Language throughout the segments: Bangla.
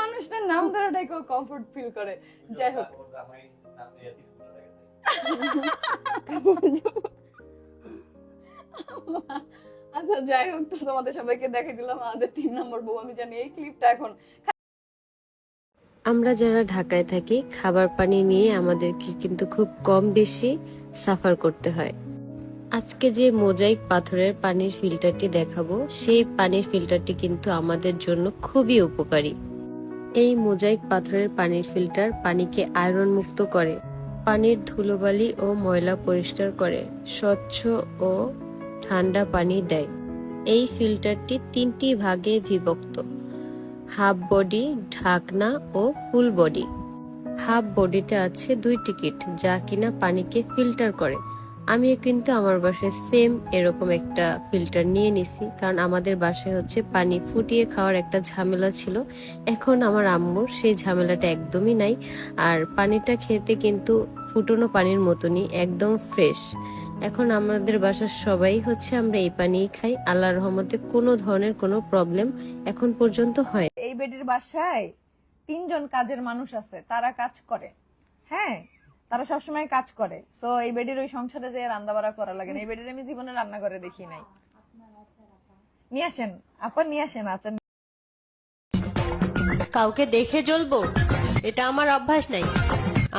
মানুষটার নাম ধরাটাই কমফোর্ট ফিল করে। যাই হোক। আচ্ছা যাই হোক, তো তোমাদের সবাইকে দিলাম আমাদের তিন নম্বর বউ। আমি জানি এই ক্লিপটা এখন আমরা যারা ঢাকায় থাকি, খাবার পানি নিয়ে আমাদেরকে কিন্তু খুব কম বেশি সাফার করতে হয়। আজকে যে মোজাইক পাথরের পানির ফিল্টারটি দেখাবো, সেই পানির ফিল্টারটি কিন্তু আমাদের জন্য খুবই উপকারী। এই মোজাইক পাথরের পানির ফিল্টার পানিকে আয়রন মুক্ত করে, পানির ধুলোবালি ও ময়লা পরিষ্কার করে, স্বচ্ছ ও ঠান্ডা পানি দেয়। এই ফিল্টারটি তিনটি ভাগে বিভক্ত, হাফ বডি, ঢাকনা ও ফুল বডি। হাফ বডিতে আছে দুই টিকিট, যা কিনা পানিকে ফিল্টার করে। আমিও কিন্তু আমার বাসায় সেম এরকম একটা ফিল্টার নিয়ে নিছি। কারণ আমাদের বাসায় হচ্ছে পানি ফুটিয়ে খাওয়ার একটা ঝামেলা ছিল। এখন আমার আম্মুর সেই ঝামেলাটা একদমই নাই। আর পানিটা খেতে কিন্তু ফুটনো পানির মতনই, একদম ফ্রেশ এখন আমাদের বাসার সবাই হচ্ছে আমরা এই পানিই খাই। আল্লাহ রহমতে কোনো ধরনের কোনো প্রবলেম এখন পর্যন্ত হয় এই বেডের বাসায় তিনজন কাজের মানুষ আছে, তারা কাজ করে। হ্যাঁ তারা সবসময় কাজ করে। সো এই বেডির ওই সংসারে যে রান্না বাড়া করা লাগে না এই বেডির আমি জীবনে রান্না করে দেখি নাই। নিয়ে আসেন আপা নিয়ে আসেন আচ্ছা। কাউকে দেখে জ্বলবো? এটা আমার অভ্যাস নাই।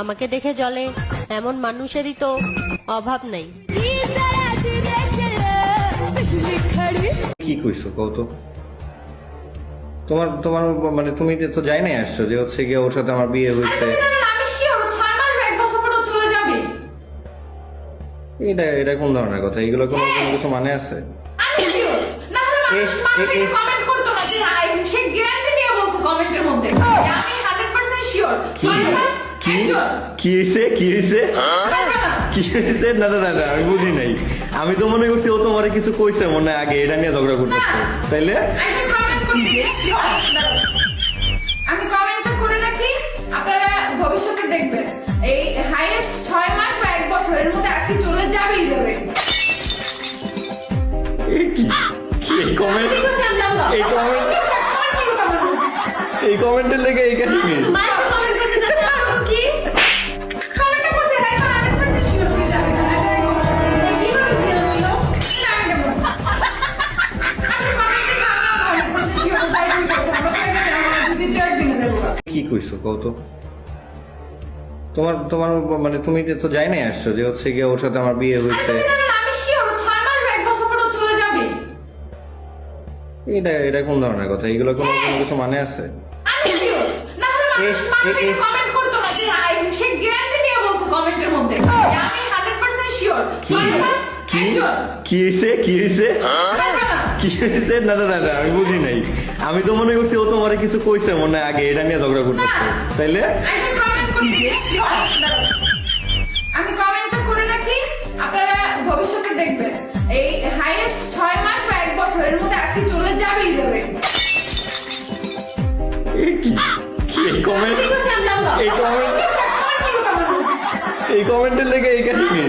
আমাকে দেখে জ্বলে এমন মানুষেরই তো অভাব নাই। কি কইছো কও তো তোমার তোমার মানে তুমি যে তো যাই নাই আসছো যে হচ্ছে গিয়ে ওর সাথে আমার বিয়ে হয়েছে। এটা এটা কোন ধরনের কথা? এগুলো কোনো কোনো কিছু মানে আছে? কি কি? কি? হয়েছে কি? হয়েছে কি হয়েছে না না না আমি বুঝি নাই। আমি তো মনে করছি ও তোমার কিছু কইছে মনে হয় আগে এটা নিয়ে ঝগড়া করতেছে। তাইলে? তাই আমি করব। আমরা তাই করি, আমরা দুই চার দিনে দেবো। কি কইছো কও তো? তোমার তোমার মানে তুমি তো যাই নাই আসছো যে হচ্ছে গিয়ে ওর সাথে আমার বিয়ে হয়েছে এটা এটা কোন ধরনের কথা? এগুলো কোনো কোনো কিছু মানে আছে? আমি sure। না হলে মানুষ এ- মানুষকে এ- এ- comment করতো না যে, আই, সে guarantee দিয়ে বলছে comment এর মধ্যে। যে আমি 100% sure, কি? ছয় মাস, কি? একজন। কি হয়েছে? কি হয়েছে? না, না, না। কি হয়েছে? না না না না, আমি বুঝি নাই। আমি তো মনে করছি ও তোমার কিছু কইছে মনে হয় আগে এটা নিয়ে ঝগড়া করতেছে। তাইলে? comment চলে যাবেই যাবে কি কি এই কমেন্ট। এই কমেন্ট এই কমেন্টের লেগে এই কাহিনী